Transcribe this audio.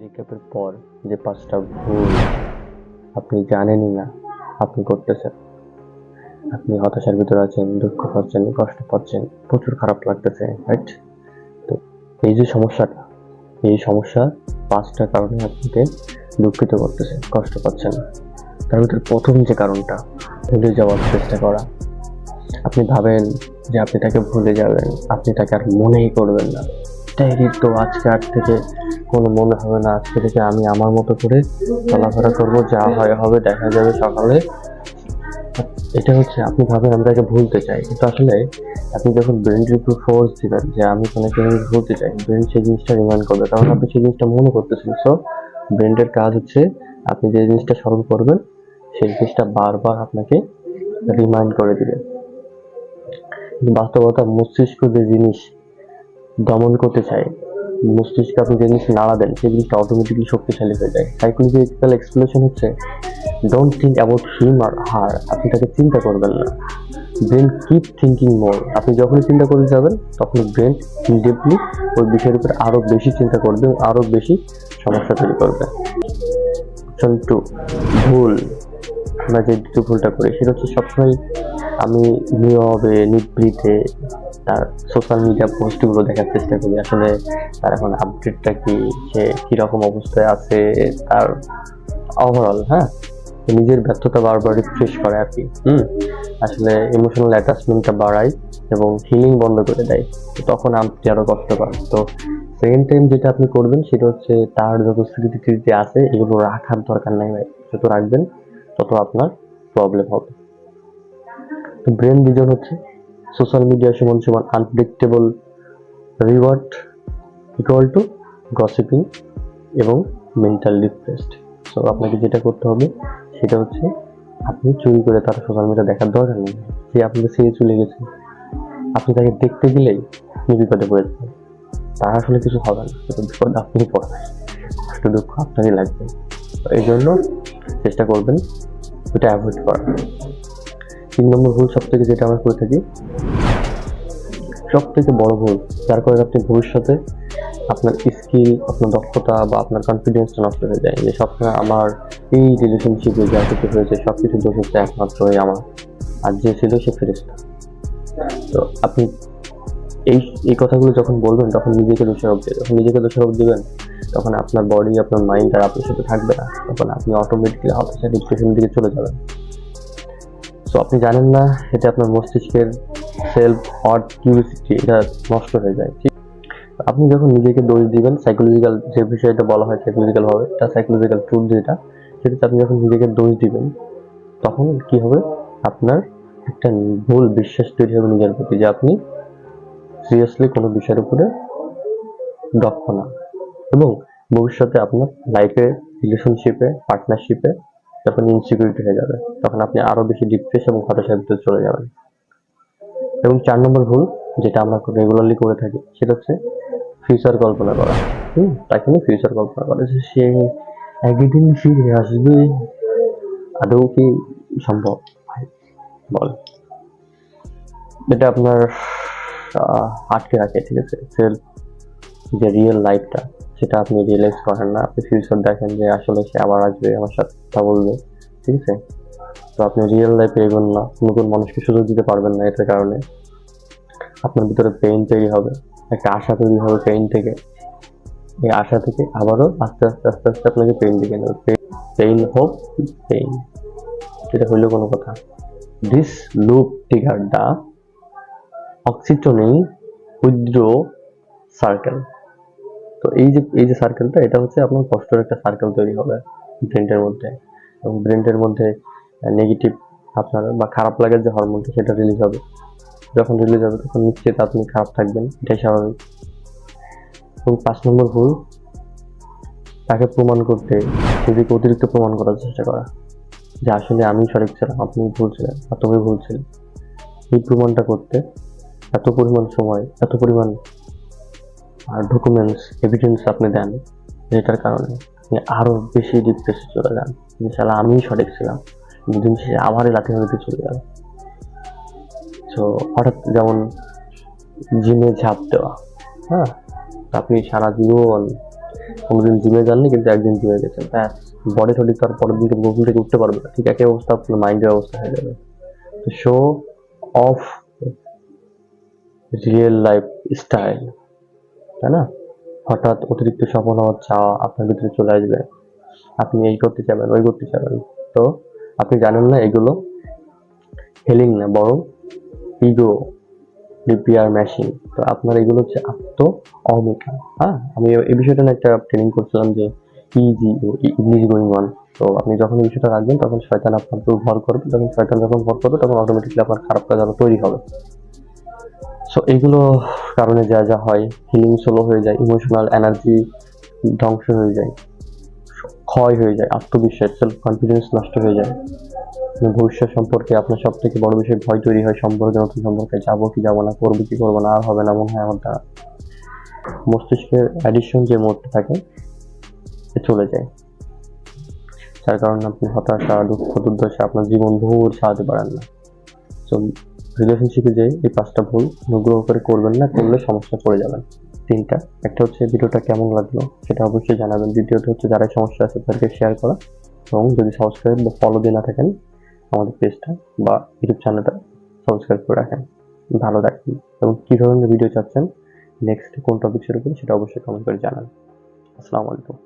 রিক্যাপের পর যে পাঁচটা ভুল আপনি জানেনই না, আপনি করতেছেন। আপনি হতাশার ভিতরে আছেন, দুঃখ পাচ্ছেন, কষ্ট পাচ্ছেন, প্রচুর খারাপ লাগতেছে রাইট তো এই যে সমস্যাটা, এই সমস্যা পাঁচটা কারণে আপনাকে দুঃখিত করতেছে, কষ্ট পাচ্ছেন তার ভিতরে প্রথম যে কারণটা, ভুলে যাওয়ার চেষ্টা করা। আপনি ভাবেন যে আপনি তাকে ভুলে যাবেন, আপনি তাকে আর মনেই করবেন না। এটাই তো আজকে আজ থেকে কোনো মনে হবে না। আজকে থেকে আমি আমার মতো করে চলাফেরা করব, যা হয় হবে, দেখা যাবে সকালে। এটা হচ্ছে, আপনি ভাবেন আমরা তাকে ভুলতে চাই। কিন্তু আসলে আপনি যখন ব্রেনটির উপর ফোর্স দিবেন, যে আমি কোনো জিনিস ভুলতে চাই ব্রেন সেই জিনিসটা রিমাইন্ড করবে। কারণ আপনি সেই জিনিসটা মনে করতেছেন। সো ব্রেনটার কাজ হচ্ছে, আপনি যে জিনিসটা স্মরণ করবেন, সেই জিনিসটা বারবার আপনাকে রিমাইন্ড করে দিবে। বাস্তবতা মস্তিষ্ক যে জিনিস দমন করতে চায়। মস্তিষ্কে আপনি যে জিনিস নাড়া দেন, সেই জিনিসটা অটোমেটিকলি শক্তিশালী হয়ে যায়। সাইকোলজিক্যাল এক্সপ্লেনেশন হচ্ছে ডোন্ট থিঙ্ক অ্যাবাউট হিম আর হার। আপনি তাকে চিন্তা করবেন না। ব্রেন কিপ থিঙ্কিং মোর আপনি যখনই চিন্তা করে যাবেন তখন ব্রেন ডিপলি ওই বিষয়ের উপর আরও বেশি চিন্তা করবে আরও বেশি সমস্যা তৈরি করবে। অপশন টু ভুল। আমরা যে দ্বিতীয় ভুলটা করি, সেটা হচ্ছে সবসময় আমি নীরবে, নিবৃতে তার সোশ্যাল মিডিয়া পোস্টগুলো দেখার চেষ্টা করি। আসলে তার এখন আপডেটটা কি, সে কীরকম অবস্থায় আছে, তার ওভারঅল হ্যাঁ? নিজের ব্যর্থতা বারবার রিফ্রেশ করে আর কি, হুম? আসলে ইমোশনাল অ্যাটাচমেন্টটা বাড়ায় এবং হিলিং বন্ধ করে দেয়। তখন আপনি আরও কষ্ট পান তো সেকেন্ড টাইম যেটা আপনি করবেন, সেটা হচ্ছে তার যত স্মৃতি স্মৃতি আছে, এগুলো রাখার দরকার নাই ভাই। যত রাখবেন, তত আপনার প্রবলেম হবে। তো ব্রেন রিজন হচ্ছে সোশ্যাল মিডিয়া সমান সমান unpredictable reward equal to gossiping এবং মেন্টাল ডিপ্রেসড সো আপনাকে যেটা করতে হবে, সেটা হচ্ছে আপনি চুরি করে তার সোশ্যাল মিডিয়া দেখার দরকার নেই। যে আপনাকে ছেড়ে চলে গেছে। আপনি তাকে দেখতে গেলেই আপনি বিপদে পড়ে যাবেন। তার আসলে কিছু হবে না। বিপদ আপনি পড়বেন। কষ্ট দুঃখ আপনারই লাগবে। এই জন্য চেষ্টা করবেন, ওটা অ্যাভয়েড করার। তিন নম্বর ভুল সব থেকে যেটা আমরা করে থাকি সব থেকে বড় ভুল যার কারণে আপনি ভবিষ্যতে আপনার স্কিল আপনার দক্ষতা বা আপনার কনফিডেন্সটা নষ্ট হয়ে যায়। যে সবসময় আমার এই রিলেশনশিপে যা কিছু হয়েছে সব কিছু দোষ হচ্ছে একমাত্র এই আমার। আর যে ছিল সে ফেরেস্তা তো আপনি এই এই কথাগুলো যখন বলবেন, তখন নিজেকে দোষারোপ দেবেন যখন নিজেকে দোষারোপ দেবেন, তখন আপনার বডি আপনার মাইন্ড আর আপনার সাথে থাকবে না। তখন আপনি অটোমেটিকলি হতাশা ডিপ্রেশনের দিকে চলে যাবেন। সো আপনি জানেন না এতে আপনার মস্তিষ্কের সেলফ অট কিউরিসিটি এটা নষ্ট হয়ে যায়, ঠিক? আপনি যখন নিজেকে দোষ দিবেন সাইকোলজিক্যাল যে বিষয়টা বলা হয় সাইকোলজিক্যাল ভাবে, এটা সাইকোলজিক্যাল ট্রুথ যেটা, সেটাতে আপনি যখন নিজেকে দোষ দিবেন, তখন কি হবে? আপনার একটা ভুল বিশ্বাস তৈরি হবে নিজের প্রতি যে আপনি সিরিয়াসলি কোনো বিষয়ের উপরে দক্ষ না। এবং ভবিষ্যতে আপনার লাইফে রিলেশনশিপে পার্টনারশিপে যখন ইনসিকিউরিটি হয়ে যাবে, তখন আপনি আরও বেশি ডিপ্রেস এবং হতাশার ভিতরে চলে যাবেন। এবং চার নম্বর ভুল যেটা আমরা রেগুলারলি করে থাকি, সেটা হচ্ছে ফিউচার কল্পনা করা। হুম তাকে নিয়ে ফিউচার কল্পনা করা। যে সে একদিন ফিরে আসবে, আদৌ কি সম্ভব? বল। এটা আপনার আটকে রাখে, ঠিক আছে? সেলফ যে রিয়েল লাইফটা সেটা আপনি রিয়েলাইজ করেন না। আপনি ফিউচার দেখেন যে আসলে সে আবার আসবে, আমার সাথে কথা বলবে, ঠিক আছে? তো আপনি রিয়েল লাইফে এগোন না, নতুন মানুষকে সুযোগ দিতে পারবেন না এটার কারণে। আপনার ভিতরে পেইন তৈরি হবে, একটা আশা তৈরি হবে পেইন থেকে। এই আশা থেকে আবারও আস্তে আস্তে আস্তে আস্তে আপনাকে পেইন দিকে নেবে পেইন হোক পেইন সেটা হইল কোনো কথা। This loop trigger the oxytocin withdraw circle তো এই যে এই যে সার্কেলটা এটা হচ্ছে আপনার কষ্টের একটা সার্কেল তৈরি হবে ব্রেনটার মধ্যে। এবং ব্রেনটার মধ্যে নেগেটিভ আপনার বা খারাপ লাগার যে হরমোনটা সেটা রিলিজ হবে। যখন রিলিজ হবে, তখন নিশ্চিত আপনি খারাপ থাকবেন, এটাই স্বাভাবিক। এবং পাঁচ নম্বর ভুল, তাকে প্রমাণ করতে, নিজেকে অতিরিক্ত প্রমাণ করার চেষ্টা করা। যে আসলে আমি সঠিক ছিলাম, আপনি ভুল ছিলেন, বা তুমি ভুল ছিলেন এই প্রমাণটা করতে এত পরিমাণ সময়, এত পরিমাণ ডকুমেন্টস এভিডেন্স আপনি দেন যেটার কারণে আপনি আরও বেশি ডিপ্রেসে চলে যান। শালা আমি সঠিক ছিলাম দুদিন শেষে আবারই লাঠি হতে চলে গেল। তো হঠাৎ যেমন জিমে ঝাঁপ দেওয়া হ্যাঁ? আপনি সারা জীবন কোনোদিন জিমে যাননি, কিন্তু একদিন জিমে গেছেন। হ্যাঁ বডি সঠিক তার পরের দিন ঘুম থেকে উঠতে পারবে না। ঠিক একই অবস্থা, আপনার মাইন্ডের অবস্থা হয়ে যাবে। তো show off real life style তাই না? হঠাৎ অতিরিক্ত সফল হওয়ার চাওয়া আপনার ভিতরে চলে আসবে। আপনি এই করতে চাবেন, ওই করতে চাবেন। তো আপনি জানেন না এগুলো হেলিং না, বরং ইগো রিপেয়ার মেশিন তো আপনার এগুলো হচ্ছে আত্ম অহমিকা হ্যাঁ আমি এই বিষয়টা নিয়ে একটা ট্রেনিং করছিলাম যে ইজি ইংলিশ গোয়িং অন তো আপনি যখন এই বিষয়টা রাখবেন, তখন শয়তান আপনার ভর করবে। তখন শয়তান যখন ভর করবে, তখন অটোমেটিকলি আপনার খারাপ কাজ আরও তৈরি হবে। সো এগুলো কারণে যা যা হয় হিলিং সোলো হয়ে যায় ইমোশনাল এনার্জি ধ্বংস হয়ে যায়, ক্ষয় হয়ে যায়, আত্মবিশ্বাস সেলফ কনফিডেন্স নষ্ট হয়ে যায়। ভবিষ্যৎ সম্পর্কে আপনার সব থেকে বড় বিষয় ভয় তৈরি হয়, সম্পর্কে, নতুন সম্পর্কে, যাব কি যাব না, করব কি করব না, আর হবে না মনে হয় আমার দ্বারা মস্তিষ্কের অ্যাডিশন যে মোডটা থাকে সে চলে যায়। যার কারণে আপনি হতাশা, দুঃখ, দুর্দশা, আপনার জীবন ভোর সাহায্য পারেন না। তো রিলেশনশিপে যে এই পাঁচটা ভুল অনুগ্রহ করে করবেন না, করলে সমস্যা পড়ে যাবেন। তিনটা, একটা হচ্ছে ভিডিওটা কেমন লাগল সেটা অবশ্যই জানাবেন। দ্বিতীয়টা হচ্ছে যারা সমস্যা আছে তাদেরকে শেয়ার করা এবং যদি সাবস্ক্রাইব বা ফলো দিয়ে না থাকেন আমাদের পেজটা বা ইউটিউব চ্যানেলটা সাবস্ক্রাইব করে রাখেন। ভালো থাকবেন। এবং কী ধরনের ভিডিও চাচ্ছেন নেক্সট কোন টপিক্সের উপরে সেটা অবশ্যই কমেন্ট করে জানান। আসসালামু আলাইকুম।